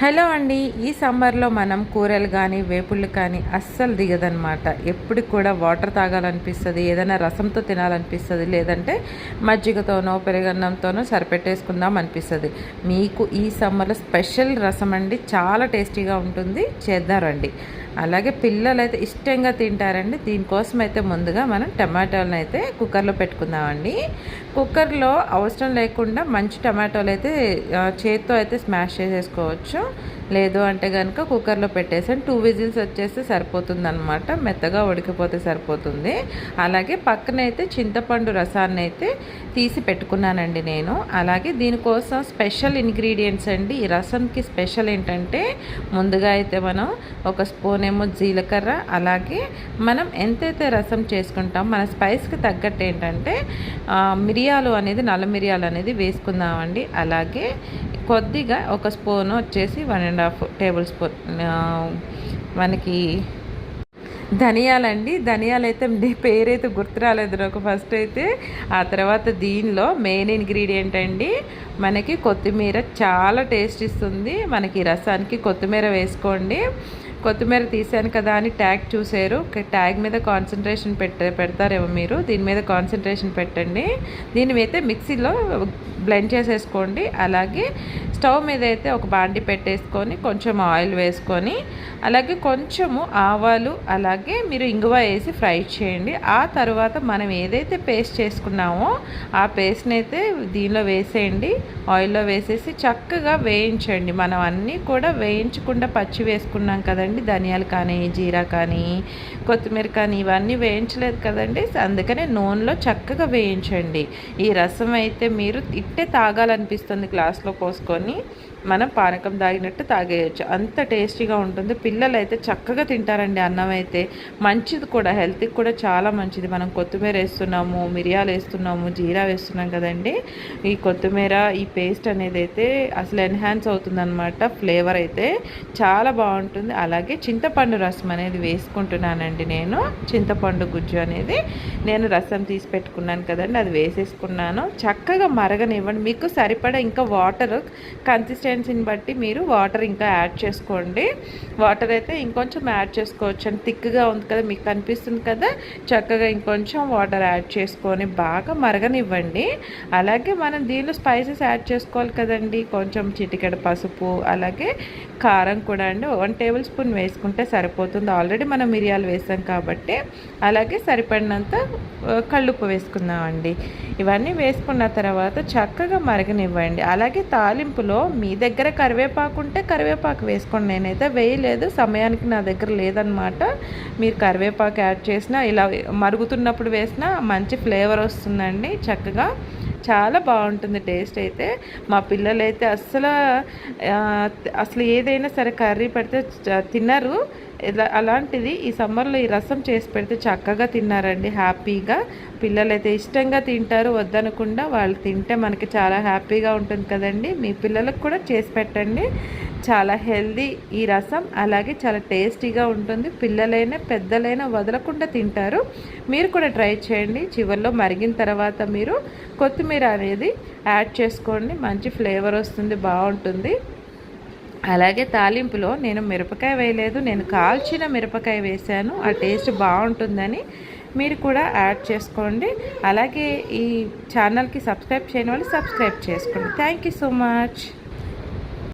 Hello అండి ఈ సమ్మర్లో మనం కూరలు కానీ వేపుళ్ళు కానీ అస్సలు దిగదనమాట ఎప్పుడు కూడా వాటర్ తాగాలనిపిస్తుంది ఏదైనా రసంతో తినాలనిపిస్తుంది లేదంటే మజ్జిగతోనో పెరుగన్నంతోనో సరిపెట్టేసుకుందాం అనిపిస్తుంది. మీకు ఈ సమ్మర్లో స్పెషల్ రసం అండి చాలా టేస్టీగా ఉంటుంది. చేద్దారండి అలాగే పిల్లలు అయితే ఇష్టంగా తింటారండి. దీనికోసం అయితే ముందుగా మనం టమాటోలను అయితే కుక్కర్లో పెట్టుకుందామండి. కుక్కర్లో అవసరం లేకుండా మంచి టమాటోలు అయితే చేత్తో అయితే స్మాష్ చేసేసుకోవచ్చు. లేదు అంటే కనుక కుక్కర్లో పెట్టేసాను టూ విజిల్స్ వచ్చేస్తే సరిపోతుంది అనమాట మెత్తగా ఉడికిపోతే సరిపోతుంది. అలాగే పక్కన అయితే చింతపండు రసాన్ని అయితే తీసి పెట్టుకున్నానండి నేను. అలాగే దీనికోసం స్పెషల్ ఇంగ్రీడియంట్స్ అండి. ఈ రసంకి స్పెషల్ ఏంటంటే ముందుగా అయితే మనం ఒక స్పూన్ ఏమో జీలకర్ర అలాగే మనం ఎంతైతే రసం చేసుకుంటాం మన స్పైస్కి తగ్గట్టు ఏంటంటే మిరియాలు అనేది నల్ల మిరియాలు అనేది వేసుకుందామండి. అలాగే కొద్దిగా ఒక స్పూన్ వచ్చేసి one and half tablespoon మనకి ధనియాలండి. ధనియాలు అయితే పేరైతే గుర్తు రాలేదు నాకు ఫస్ట్ అయితే. ఆ తర్వాత దీనిలో మెయిన్ ఇంగ్రీడియంట్ అండి మనకి కొత్తిమీర చాలా టేస్ట్ ఇస్తుంది. మనకి రసానికి కొత్తిమీర వేసుకోండి. కొత్తిమీర తీసాను కదా అని ట్యాగ్ చూసారు ట్యాగ్ మీద కాన్సన్ట్రేషన్ పెట్ట పెడతారేమో మీరు. దీని మీద కాన్సన్ట్రేషన్ పెట్టండి. దీని అయితే మిక్సీలో బ్లెండ్ చేసేసుకోండి. అలాగే స్టవ్ మీద అయితే ఒక బాండి పెట్టేసుకొని కొంచెం ఆయిల్ వేసుకొని అలాగే కొంచెము ఆవాలు అలాగే మీరు ఇంగువ వేసి ఫ్రై చేయండి. ఆ తర్వాత మనం ఏదైతే పేస్ట్ చేసుకున్నామో ఆ పేస్ట్ని అయితే దీనిలో వేసేయండి. ఆయిల్లో వేసేసి చక్కగా వేయించండి. మనం అన్నీ కూడా వేయించకుండా పచ్చి వేసుకున్నాం కదండి. ధనియాలు కానీ జీరా కానీ కొత్తిమీర కానీ ఇవన్నీ వేయించలేదు కదండి. అందుకనే నూనెలో చక్కగా వేయించండి. ఈ రసం అయితే మీరు ఇట్టే తాగాలనిపిస్తుంది గ్లాస్లో పోసుకొని. మనం పానకం తాగినట్టు తాగేయచ్చు. అంత టేస్టీగా ఉంటుంది. పిల్లలు అయితే చక్కగా తింటారండి అన్నం అయితే. మంచిది కూడా హెల్త్కి కూడా చాలా మంచిది. మనం కొత్తిమీర వేస్తున్నాము మిరియాలు వేస్తున్నాము జీరా వేస్తున్నాం కదండి. ఈ కొత్తిమీర ఈ పేస్ట్ అనేది అయితే అసలు ఎన్హాన్స్ అవుతుందన్నమాట ఫ్లేవర్ అయితే. చాలా బాగుంటుంది. అలాగే చింతపండు రసం అనేది వేసుకుంటున్నానండి నేను. చింతపండు గుజ్జు అనేది. నేను రసం తీసి పెట్టుకున్నాను కదండి. అది వేసేసుకున్నాను. చక్కగా మరగనివ్వండి. మీకు సరిపడా ఇంకా వాటర్ కన్సిస్టెంట్ కన్సిస్టెన్సీని బట్టి మీరు వాటర్ ఇంకా యాడ్ చేసుకోండి. వాటర్ అయితే ఇంకొంచెం యాడ్ చేసుకోవచ్చు. అని థిక్గా ఉంది కదా మీకు కనిపిస్తుంది కదా చక్కగా ఇంకొంచెం వాటర్ యాడ్ చేసుకొని బాగా మరగనివ్వండి. అలాగే మనం దీనిలో స్పైసెస్ యాడ్ చేసుకోవాలి కదండి. కొంచెం చిటికెడ పసుపు అలాగే కారం కూడా అండి. వన్ టేబుల్ స్పూన్ వేసుకుంటే సరిపోతుంది. ఆల్రెడీ మనం మిరియాలు వేసాం కాబట్టి. అలాగే సరిపడినంత కళ్ళుప్పు వేసుకుందామండి. ఇవన్నీ వేసుకున్న తర్వాత చక్కగా మరగనివ్వండి. అలాగే తాలింపులో మీ దగ్గర కరివేపాకు ఉంటే కరివేపాకు వేసుకోండి. నేనైతే వేయలేదు. సమయానికి నా దగ్గర లేదనమాట మీరు కరివేపాకు యాడ్ చేసినా ఇలా మరుగుతున్నప్పుడు వేసినా మంచి ఫ్లేవర్ వస్తుందండి చక్కగా. చాలా బాగుంటుంది టేస్ట్ అయితే. మా పిల్లలైతే అయితే అస్సలు అసలు ఏదైనా సరే కర్రీ పెడితే తిన్నారు అలాంటిది ఈ సమ్మర్లో ఈ రసం చేసి పెడితే చక్కగా తిన్నారండి హ్యాపీగా. పిల్లలైతే ఇష్టంగా తింటారు వద్దనకుండా వాళ్ళు తింటే మనకి చాలా హ్యాపీగా ఉంటుంది కదండి. మీ పిల్లలకు కూడా చేసి పెట్టండి. చాలా హెల్దీ ఈ రసం అలాగే చాలా టేస్టీగా ఉంటుంది. పిల్లలైనా పెద్దలైనా వదలకుండా తింటారు. మీరు కూడా ట్రై చేయండి. చివరిలో మరిగిన తర్వాత మీరు కొత్తిమీర అనేది యాడ్ చేసుకోండి. మంచి ఫ్లేవర్ వస్తుంది బాగుంటుంది. అలాగే తాలింపులో నేను మిరపకాయ వేయలేదు. నేను కాల్చిన మిరపకాయ వేశాను. ఆ టేస్ట్ బాగుంటుందని మీరు కూడా యాడ్ చేసుకోండి. అలాగే ఈ ఛానల్కి సబ్స్క్రైబ్ చేయని వాళ్ళు సబ్స్క్రైబ్ చేసుకోండి. Thank so much.